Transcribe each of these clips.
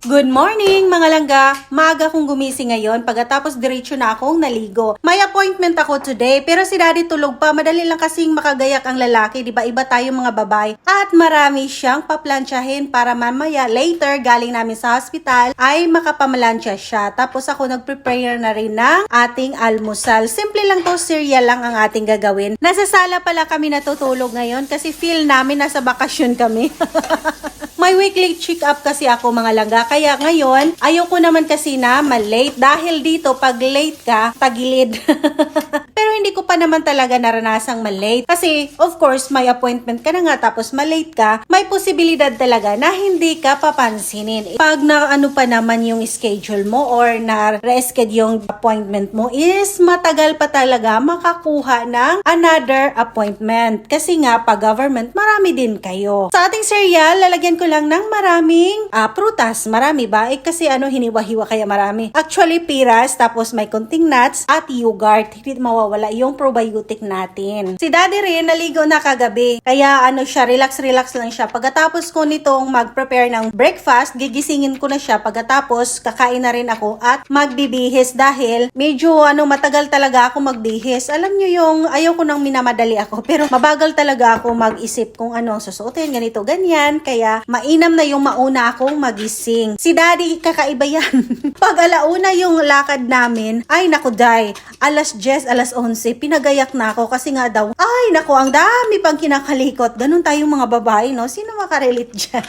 Good morning mga langga! Maaga kong gumising ngayon pagkatapos diretso na akong naligo. May appointment ako today pero si daddy tulog pa. Madali lang kasing makagayak ang lalaki, di ba? Iba tayo mga babae. At marami siyang paplansyahin para mamaya later galing namin sa hospital ay makapamalansya siya. Tapos ako nag-prepare na rin ng ating almusal. Simple lang to, cereal lang ang ating gagawin. Nasa sala pala kami natutulog ngayon kasi feel namin nasa bakasyon kami. May weekly check-up kasi ako mga langga. Kaya ngayon, ayoko naman kasi na malate. Dahil dito, pag late ka, tagilid. Hindi ko pa naman talaga naranasang malate. Kasi, of course, may appointment ka na nga tapos malate ka, may posibilidad talaga na hindi ka papansinin. Pag na ano pa naman yung schedule mo or na reschedule yung appointment mo is matagal pa talaga makakuha ng another appointment. Kasi nga, pag government, marami din kayo. Sa ating cereal, lalagyan ko lang ng maraming ah, prutas. Marami ba? Eh, kasi ano, hiniwa-hiwa kaya marami. Actually, piras, tapos may konting nuts at yogurt. Hindi mawawala yung probiotic natin. Si daddy rin, naligo na kagabi. Kaya ano siya, relax-relax lang siya. Pagkatapos ko nitong mag-prepare ng breakfast, gigisingin ko na siya. Pagkatapos, kakain na rin ako at magbibihis dahil medyo ano, matagal talaga ako magbihis. Alam nyo yung, ayaw ko nang minamadali ako. Pero mabagal talaga ako mag-isip kung ano ang susuotin, ganito, ganyan. Kaya mainam na yung mauna akong magising. Si daddy, kakaiba yan. Pag alauna yung lakad namin, ay naku day, alas 10, alas 11, pinagayak na ako kasi nga daw, ay naku, ang dami pang kinakalikot. Ganun tayong mga babae, no? Sino makarelate dyan?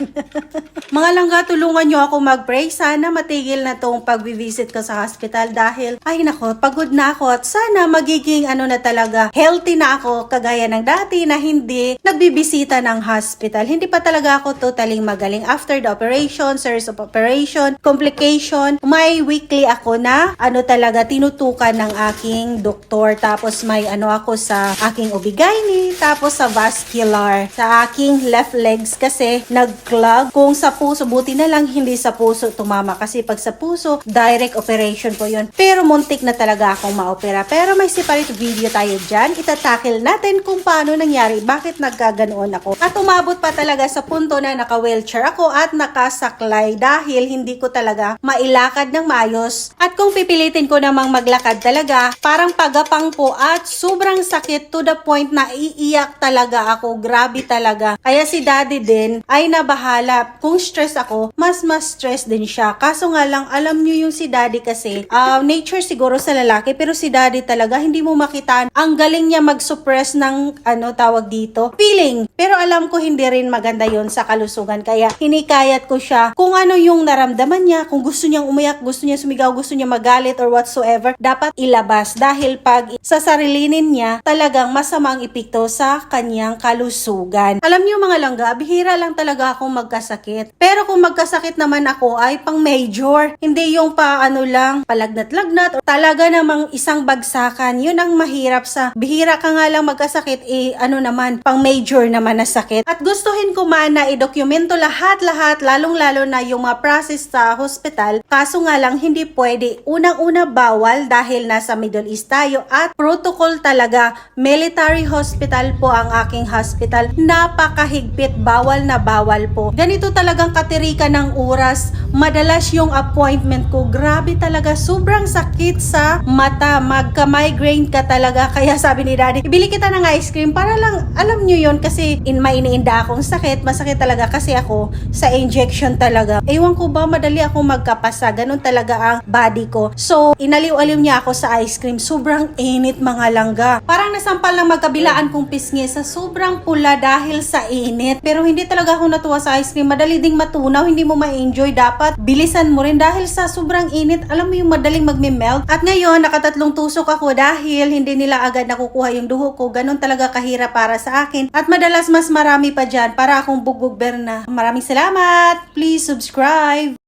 mga langga, tulungan nyo ako mag-pray. Sana matigil na tong pag-visit ko sa hospital dahil, ay nako, pagod na ako at sana magiging ano na talaga, healthy na ako kagaya ng dati na hindi nagbibisita ng hospital. Hindi pa talaga ako totally magaling. After the operation, series of operation, complication, may weekly ako na ano talaga tinutukan ng aking doktor. Tapos may ano ako sa aking obigaini, tapos sa vascular, sa aking left legs kasi nag-clog. Kung sa puso, buti na lang hindi sa puso tumama kasi pag sa puso, direct operation po yun. Pero muntik na talaga akong maopera. Pero may separate video tayo dyan. Itatakil natin kung paano nangyari, bakit nagkaganoon ako. At umabot pa talaga sa punto na naka-wheelchair ako at nakasaklay dahil hindi ko talaga mailakad ng maayos. At kung pipilitin ko namang maglakad talaga, parang pagapang po at sobrang sakit to the point na iiyak talaga ako. Grabe talaga. Kaya si daddy din ay nabahala. Kung stress ako, mas mas stress din siya. Kaso nga lang, alam nyo yung si daddy kasi, ah, nature siguro sa lalaki, pero si daddy talaga, hindi mo makita. Ang galing niya mag-suppress ng, ano tawag dito, feeling. Pero alam ko hindi rin maganda yon sa kalusugan. Kaya hinikayat ko siya kung ano yung naramdaman niya, kung gusto niyang umiyak, gusto niya sumigaw, gusto niya magalit or whatsoever, dapat ilabas. Dahil pag sa sarilinin niya, talagang masama ang epekto sa kanyang kalusugan. Alam niyo mga langga, bihira lang talaga akong magkasakit. Pero kung magkasakit naman ako ay pang major. Hindi yung pa ano lang, palagnat-lagnat or talaga namang isang bagsakan. Yun ang mahirap sa bihira ka nga lang magkasakit, eh ano naman, pang major naman na sakit. At gustuhin ko man na idokumento lahat-lahat, lalong-lalo na yung mga process sa hospital. Kaso nga lang, hindi pwede. Unang-una bawal dahil nasa Middle East tayo at protocol talaga. Military hospital po ang aking hospital. Napakahigpit, bawal na bawal po. Ganito talagang katirika ng oras. Madalas yung appointment ko, grabe talaga, sobrang sakit sa mata. Magka-migraine ka talaga. Kaya sabi ni daddy, ibili kita ng ice cream para lang, alam nyo yon kasi in may iniinda akong sakit. Masakit talaga kasi ako sa injection talaga. Ewan ko ba, madali ako magkapasa. Ganun talaga ang body ko. So, inaliw-aliw niya ako sa ice cream. Sobrang init mga langga. Parang nasampal ng magkabilaan kong pisngi sa sobrang pula dahil sa init. Pero hindi talaga ako natuwa sa ice cream. Madali ding matunaw, hindi mo ma-enjoy. Dapat bilisan mo rin dahil sa sobrang init. Alam mo yung madaling magme-melt. At ngayon, nakatatlong tusok ako dahil hindi nila agad nakukuha yung duho ko. Ganun talaga kahirap para sa akin. At madalas mas marami pa dyan para akong bugbog berna. Maraming salamat! Please subscribe!